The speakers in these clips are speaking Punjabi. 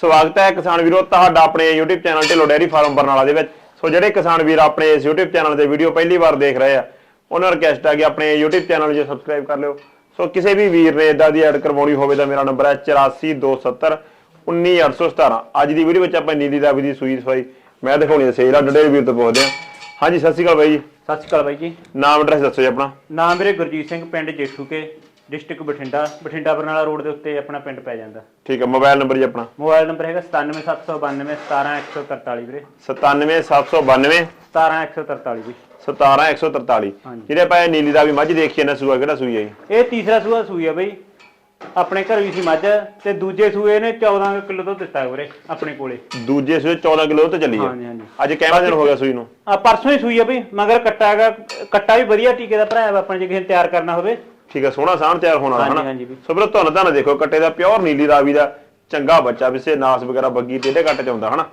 ਸਵਾਗਤ ਹੈ ਕਿਸਾਨ ਵੀਰੋ ਤੁਹਾਡਾ ਆਪਣੇ YouTube channel Dhillon dairy farm Barnala ਦੇ ਵਿੱਚ। ਸੋ ਜਿਹੜੇ ਕਿਸਾਨ ਵੀਰ ਆਪਣੇ ਇਸ YouTube ਚੈਨਲ ਤੇ ਵੀਡੀਓ ਪਹਿਲੀ ਵਾਰ ਦੇਖ ਰਹੇ ਆ ਉਹਨਾਂ ਨੂੰ ਰਿਕਵੈਸਟ ਹੈ ਕਿ ਆਪਣੇ YouTube ਚੈਨਲ ਨੂੰ ਸਬਸਕ੍ਰਾਈਬ ਕਰ ਲਿਓ। ਸੋ ਕਿਸੇ ਵੀ ਵੀਰ ਨੇ ਇਦਾਂ ਦੀ ਐਡ ਕਰਵਾਉਣੀ ਹੋਵੇ ਤਾਂ ਮੇਰਾ ਨੰਬਰ ਹੈ 8427 19817 ਅੱਜ ਦੀ ਵੀਡੀਓ ਵਿੱਚ ਆਪਾਂ ਨੀਲੀ ਰਾਵੀ ਦੀ ਸੂਈ ਸਫ਼ਾਈ ਮੈਂ ਦਿਖਾਉਣੀ ਹੈ ਸੇਲ ਆ ਡੰਡੇ ਵੀਰ ਤੋਂ ਪੁੱਛਦੇ ਆ। ਹਾਂਜੀ ਸਤਿ ਸ਼੍ਰੀ ਅਕਾਲ ਬਾਈ ਜੀ। ਸਤਿ ਸ਼੍ਰੀ ਅਕਾਲ ਬਾਈ ਜੀ। ਨਾਮ ਐਡਰੈਸ ਦੱਸੋ ਜੀ ਆਪਣਾ। ਨਾਮ ਮੇਰੇ ਗੁਰਜੀਤ ਸਿੰਘ ਪਿੰਡ ਜੇਠੂਕੇ। ਡਿਸਟ੍ਰਿਕਟ ਬਠਿੰਡਾ ਬਠਿੰਡਾ ਬਰਨਾਲਾ ਰੋਡ ਦੇ ਉੱਤੇ ਆਪਣਾ ਪਿੰਡ ਪੈ ਜਾਂਦਾ। ਠੀਕ ਹੈ ਮੋਬਾਈਲ ਨੰਬਰ ਜੀ ਆਪਣਾ। ਮੋਬਾਈਲ ਨੰਬਰ ਹੈਗਾ 97792 17143 ਵੀਰੇ। 97792 17143 ਜੀ। 17143 ਹਾਂਜੀ। ਜਿਹੜੇ ਆਪਾਂ ਇਹ ਨੀਲੀ ਦਾ ਵੀ ਮੱਝ ਦੇਖੀ ਨਾ ਸੂਆ ਕਿਹੜਾ ਸੂਈ ਹੈ ਜੀ? ਇਹ ਤੀਸਰਾ ਸੂਆ ਸੂਈ ਆ ਬਈ। ਆਪਣੇ ਘਰ ਵੀ ਸੀ ਮੱਝ ਤੇ ਦੂਜੇ ਸੂਏ ਨੇ 14 ਕਿਲੋ ਦੁੱਧ ਦਿੱਤਾ ਵੀਰੇ ਆਪਣੇ ਕੋਲੇ। ਦੂਜੇ ਸੂਏ 14 ਕਿਲੋ ਤੇ ਚੱਲੀ ਹੈ ਹਾਂਜੀ ਹਾਂਜੀ। ਅੱਜ ਕਿੰਨਾ ਦਿਨ ਹੋ ਗਿਆ ਸੂਈ ਨੂੰ? ਆ ਪਰਸੋਂ ਹੀ ਸੂਈ ਆ ਬਈ ਮਗਰ ਕੱਟਾ ਹੈਗਾ ਕੱਟਾ ਵੀ ਵਧੀਆ ਟੀਕੇ ਦਾ ਭਰਾਇਆ ਵਾ ਆਪਣੇ ਜੇ ਕਿਸੇ ਨੇ ਤਿਆਰ ਕਰਨਾ ਹੋਵੇ। ਠੀਕ ਹੈ ਸੋਹਣਾ ਸਾਹਣ ਤਿਆਰ ਹੋਣਾ ਹਾਂਜੀ, ਹਨਾ? ਹਾਂਜੀ ਵੀ। ਸੋ ਵੀਰੋ ਤੁਹਾਨੂੰ ਤਾਂ ਦੇਖੋ ਕੱਟੇ ਦਾ ਪਿਓਰ ਨੀਲੀ ਰਾਵੀ ਦਾ ਚੰਗਾ ਬੱਚਾ ਵਿਸੇ ਨਾਸ ਵਗੈਰਾ ਬੱਗੀ ਟੇਢੇ ਕੱਟ ਚ ਆਉਂਦਾ ਹਨਾ?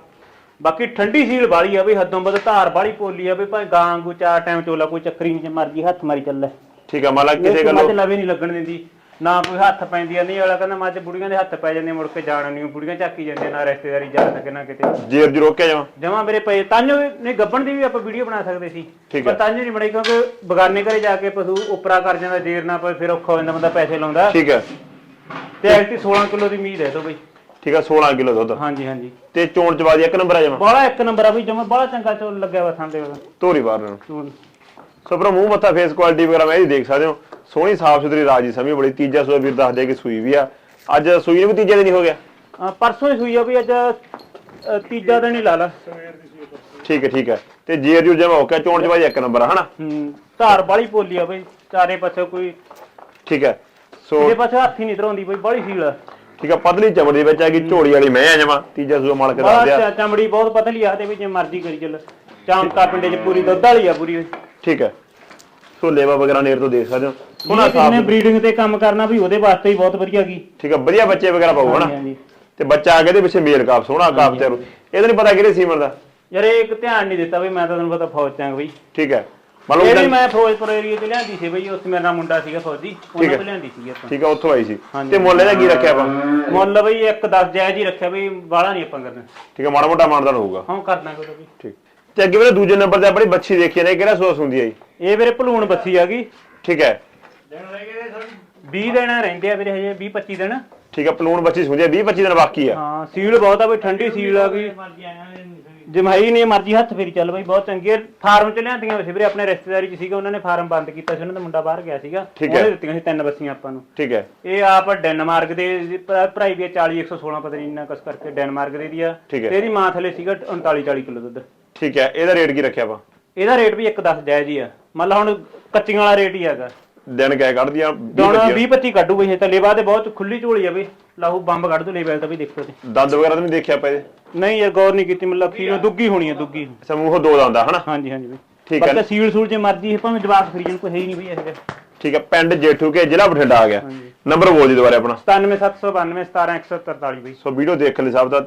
ਬਾਕੀ ਠੰਡੀ ਸੀਲ ਵਾਲੀ ਆ ਬਈ ਹੱਦੋਂ ਵੱਧ ਧਾਰ ਵਾਲੀ ਪੋਲੀ ਆ ਬਈ ਭਾਵੇਂ ਗਾਂ ਵਾਂਗੂ ਚਾਰ ਟਾਈਮ ਚੋਲਾ ਕੋਈ ਚੱਕਰੀ ਨਹੀਂ ਜੇ ਮਰਜ਼ੀ ਹੱਥ ਮਾਰੀ ਚੱਲੇ। ਠੀਕ ਹੈ ਮੰਨ ਲਾ ਕਿਸੇ ਇਹ ਗੱਲੋਂ ਮੱਝ ਲਵੇ ਨਹੀਂ ਲੱਗਣ ਦਿੰਦੀ। ਨਾ ਕੋਈ ਹੱਥ ਪੈਂਦੀ ਆ ਨਹੀਂ ਵਾਲਾ ਕਹਿੰਦਾ ਮੱਝ ਬੁੜੀਆਂ ਦੇ ਹੱਥ ਪੈ ਜਾਂਦੇ ਮੁੜ ਕੇ ਜਾਣ ਨਹੀਂ ਬੁੜੀਆਂ ਚੱਕੀ ਜਾਂਦੇ ਨਾ ਰਿਸ਼ਤੇਦਾਰੀ ਜਾ ਸਕੇ ਨਾ ਕਿਤੇ। ਜੇਰ ਜੀ ਰੋਕਿਆ ਜਾਵਾਂ? ਜਮਾ ਮੇਰੇ ਪਏ ਤਾਂਜੋ ਨੇ ਗੱਬਣ ਦੀ ਵੀ ਆਪਾਂ ਵੀਡੀਓ ਬਣਾ ਸਕਦੇ ਸੀ। ਠੀਕ ਪਰ ਹੈ। ਤਾਂਜੋ ਨਹੀਂ ਬਣਾਈ ਕਿਉਂਕਿ ਬਗਾਨੇ ਘਰੇ ਜਾ ਕੇ ਪਸ਼ੂ ਉਪਰਾ ਕਰ ਜਾਂਦਾ ਦੇਰ ਨਾ ਪਏ ਫਿਰ ਔਖਾ ਹੋ ਜਾਂਦਾ ਬੰਦਾ ਪੈਸੇ ਲਾਉਂਦਾ। ਠੀਕ ਹੈ। ਤੇ ਐਕਟੀ 16 ਕਿਲੋ ਦੀ ਉਮੀਦ ਹੈ ਤੋਂ ਬਈ। ਠੀਕ ਹੈ 16 ਕਿਲੋ ਦੁੱਧ। ਹਾਂਜੀ ਹਾਂਜੀ। ਤੇ ਚੋਣ ਚਵਾਦੀ ਇੱਕ ਨੰਬਰ ਆ ਜਾਵਾਂ ਬੜਾ ਇੱਕ ਨੰਬਰ ਆ ਬਈ ਜਮਾ ਬੜਾ ਚੰਗਾ ਚੋਲ ਲੱਗਿਆ ਵਾ ਉਹਦਾ ਧੋਰੀ ਬਾਰ ਨੂੰ। ਸੋ ਵੀਰੋ ਮੂੰਹ ਮੱਥਾ ਫੇਸ ਕੁਆਲਿਟੀ ਵਗੈਰਾ ਮੈਂ ਇਹ ਦੇਖ ਸਕਦੇ ਹੋ। ਸੋਹਣੀ ਸਾਫ਼ ਸੁਥਰੀ ਰਾਜੀ ਸਮੀ ਬੜੀ ਤੀਜਾ ਸੂਆ ਵੀਰ ਦੱਸਦੇ ਕਿ ਸੂਈ ਵੀ ਆ। ਅੱਜ ਸੂਈ ਨੂੰ ਵੀ ਤੀਜੇ ਦਿਨ ਹੀ ਹੋ ਗਿਆ। ਅਹ ਪਰਸੋਂ ਹੀ ਸੂਈ ਆ ਬਈ ਅੱਜ ਅਹ ਤੀਜਾ ਦਿਨ ਹੀ ਲਾ ਲਾ। ਠੀਕ ਹੈ ਠੀਕ ਹੈ। ਤੇ ਜੇਰ ਜੂ ਜਮਾ ਹੋ ਗਿਆ ਚੋਣ ਚਵਾਦੀ ਇੱਕ ਨੰਬਰ ਆ ਹਨਾ? ਹੂੰ ਧਾਰ ਬਾਲੀ ਪੋਲੀ ਆ ਬਈ ਚਾਰੇ ਪਾਸੇ ਕੋਈ। ਠੀਕ ਹੈ ਸੋ ਇਹਦੇ ਪਾਸੇ ਹੱਥ ਹੀ ਨਹੀਂ ਧਰਾਉਂਦੀ ਬਈ ਬੜੀ ਸੀਲ ਆ। ਠੀਕ ਹੈ ਪਤਲੀ ਚਮੜੀ ਦੇ ਵਿੱਚ ਆ ਗਈ ਝੋਲੀ ਵਾਲੀ ਮੈਂ ਆ ਜਮਾ ਤੀਜਾ ਸੂਆ ਮਾਲਕ ਬੜਾ ਦੱਸਦੇ ਆ। ਚਾ- ਚਮੜੀ ਬਹੁਤ ਪਤਲੀ ਆ ਤੇ ਵੀ ਜੇ ਮਰਜ਼ੀ ਕਰੀ ਚੱਲ। ਚਾਂਕਾ ਪਿੰਡੇ 'ਚ ਪੂਰੀ ਦੁੱਧ ਵਾਲੀ ਆ ਪੂਰੀ। ਠੀਕ ਹੈ ਸੋ ਲੇਵਾ ਵਗੈਰਾ ਨੇੜ ਤੋਂ ਦੇਖ ਸਕਦੇ ਹੋ। ਸੋਹਣਾ ਸਾਫ਼ ਬਰੀਡਿੰਗ ਤੇ ਕੰਮ ਕਰਨਾ ਵੀ ਉਹਦੇ ਵਾਸਤੇ ਹੀ ਬਹੁਤ ਵਧੀਆ ਗਈ ਠੀਕ ਹੈ ਵਧੀਆ ਬੱਚੇ ਵਗੈਰਾ ਪਾਉ ਹਨਾ? ਹਾਂਜੀ। ਤੇ ਬੱਚਾ ਆ ਕੇ ਦੇ ਪਿੱਛੇ ਮੇਲ ਕਾਪ ਸੋਹਣਾ ਕਾਪ ਤੇ ਇਹਦਾ ਨਹੀਂ ਪਤਾ ਕਿਹੜੇ ਸੀਮਰ ਦਾ। ਯਾਰ ਇਹ ਇੱਕ ਧਿਆਨ ਨਹੀਂ ਦਿੱਤਾ ਬਈ ਮੈਂ ਤਾਂ ਤੁਹਾਨੂੰ ਪਤਾ ਫੌਜ ਚਾਂਗ ਬਈ। ਠੀਕ ਹੈ ਮੰਨ ਲਓ ਇਹ ਵੀ ਮੈਂ ਫਿਰੋਜ਼ਪੁਰ ਏਰੀਆ ਤੇ ਲਿਆਂਦੀ ਸੀ ਬਈ ਉੱਥੇ ਮੇਰਾ ਨਾਲ ਮੁੰਡਾ ਸੀਗਾ ਫੌਜੀ ਉਹਨਾਂ। ਤੋਂ ਲਿਆਂਦੀ ਸੀ ਆਪਾਂ। ਠੀਕ ਹੈ ਉੱਥੋਂ ਆਈ ਸੀ। ਤੇ ਮੁੱਲ ਇਹਦਾ ਕੀ ਰੱਖਿਆ ਆਪਾਂ? ਮੁੱਲ ਬਈ ਇੱਕ 10 ਜਾਇਜ਼ ਹੀ ਰੱਖਿਆ ਬਈ ਬਾਹਲਾ ਨਹੀਂ ਆਪਾਂ ਕਰਨਾ। ਠੀਕ ਹੈ ਮਾੜਾ ਮੋਟਾ ਮਾਨਦਾਨ ਹੋਊਗਾ। ਹਾਂ ਕਰਨਾ ਕੋਈ ਬਈ ਠੀਕ। ਤੇ ਅੱਗੇ ਵੀਰੇ ਦੂਜੇ ਨੰਬਰ ਤੇ ਆਪਣੀ ਬੱਚੀ ਦੇਖੀ ਨੇ ਕਿਹੜਾ ਸੋਸ ਹੁੰਦੀ ਹੈ ਇਹ ਵੀਰੇ ਭਲੂਣ ਬੱਸੀ ਆ ਗਈ। ਠੀਕ ਹੈ 20 ਦਿਨ ਰਹਿੰਦੇ ਆ ਵੀਰੇ ਹਜੇ 20 25 ਦਿਨ। ਠੀਕ ਹੈ ਪਲੂਣ ਬੱਚੀ ਹੈ 20 25 ਦਿਨ ਬਾਕੀ ਆ। ਹਾਂ ਸੀਲ ਬਹੁਤ ਆ ਬਈ ਠੰਡੀ ਸੀਲ ਆ ਗਈ ਜਮਾਈ ਨੇ ਮਰਜ਼ੀ ਹੱਥ ਫੇਰੀ ਚੱਲ ਬਈ ਬਹੁਤ ਚੰਗੀ ਫਾਰਮ ਚ ਲਿਆਂਦੀਆਂ ਸੀ ਵੀਰੇ ਆਪਣੇ ਰਿਸ਼ਤੇਦਾਰੀ ਚ ਸੀਗਾ ਉਹਨਾਂ ਨੇ ਫਾਰਮ ਬੰਦ ਕੀਤਾ ਸੀ ਉਹਨਾਂ ਦਾ ਮੁੰਡਾ ਬਾਹਰ ਗਿਆ ਸੀਗਾ। ਉਹਨੇ ਦਿੱਤੀਆਂ ਸੀ ਤਿੰਨ ਬੱਸੀਆਂ ਆਪਾਂ ਨੂੰ। ਠੀਕ ਹੈ। ਇਹ ਆਪ ਡੈਨਮਾਰਕ ਦੇ ਭਰਾਈ ਦੀ 40 116 ਪਤਾ ਨਹੀਂ ਇੰਨਾ ਕਰਕੇ ਡੈਨਮਾਰਕ ਦੇ ਦੀ ਆ। ਤੇ ਇਹਦੀ ਮਾਂ ਥਲੇ ਸੀਗਾ 39 40 ਕਿਲੋ ਦੁੱਧ। ਠੀਕ ਹੈ ਇਹਦਾ ਰੇਟ ਕੀ ਰੱਖਿਆ ਆਪਾਂ ਇਹਦਾ ਰੇਟ ਵੀ 1.10 ਜਾਇਜ਼ ਹੀ ਆ। ਮੰਨ ਲਾ ਹੁਣ ਕੱਚੀਆਂ ਵਾਲਾ ਰੇਟ ਹੀ ਹੈਗਾ। ਦਿਨ ਕਹਿ ਕੱਢਦੀਆਂ ਹੁਣ 20 25 ਕੱਢੂ ਬਈ ਇਹ ਤਾਂ ਲੇਵਾ ਤੇ ਬਹੁਤ ਖੁੱਲੀ ਝੋਲੀ ਆ ਬਈ। ਲਾਹੂ ਬੰਬ ਕੱਢ ਦੋ ਲੇਵਲ ਤਾਂ ਵੀ ਦੇਖੋ ਤੇ ਦੰਦ ਵਗੈਰਾ ਤਾਂ ਨਹੀਂ ਦੇਖਿਆ ਇਹਦੇ ਨਹੀਂ ਯਾਰ ਗੌਰ ਨਹੀਂ ਕੀਤੀ ਮਤਲਬ ਖੀਰੋਂ ਦੁੱਗੀ ਹੋਣੀ ਆ ਦੁੱਗੀ ਅੱਛਾ ਮੂੰਹੋਂ ਦੋ ਦਾ ਹੁੰਦਾ ਹਨਾ? ਹਾਂਜੀ ਹਾਂਜੀ ਬਈ। ਠੀਕ ਹੈ। ਬਾਕੀ ਸੀਲ ਸੂਲ ਜੇ ਮਰਜ਼ੀ ਹੈ ਭਾਵੇਂ ਜਵਾਕ ਫਰੀਜਨ ਕੋਈ ਹੈ ਹੀ ਨਹੀਂ ਬਈ ਇਹ ਠੀਕ ਹੈ ਪਿੰਡ ਜੇਠੂ ਕੇ ਜ਼ਿਲ੍ਹਾ ਬਠਿੰਡਾ ਆ ਗਿਆ। ਨੰਬਰ ਬੋਲ ਜੀ ਦੁਬਾਰੇ ਆਪਣਾ। 97792 17143 ਬਈ। ਸੋ ਵੀਡੀਓ ਦੇਖ ਲਈ ਸਭ ਦਾ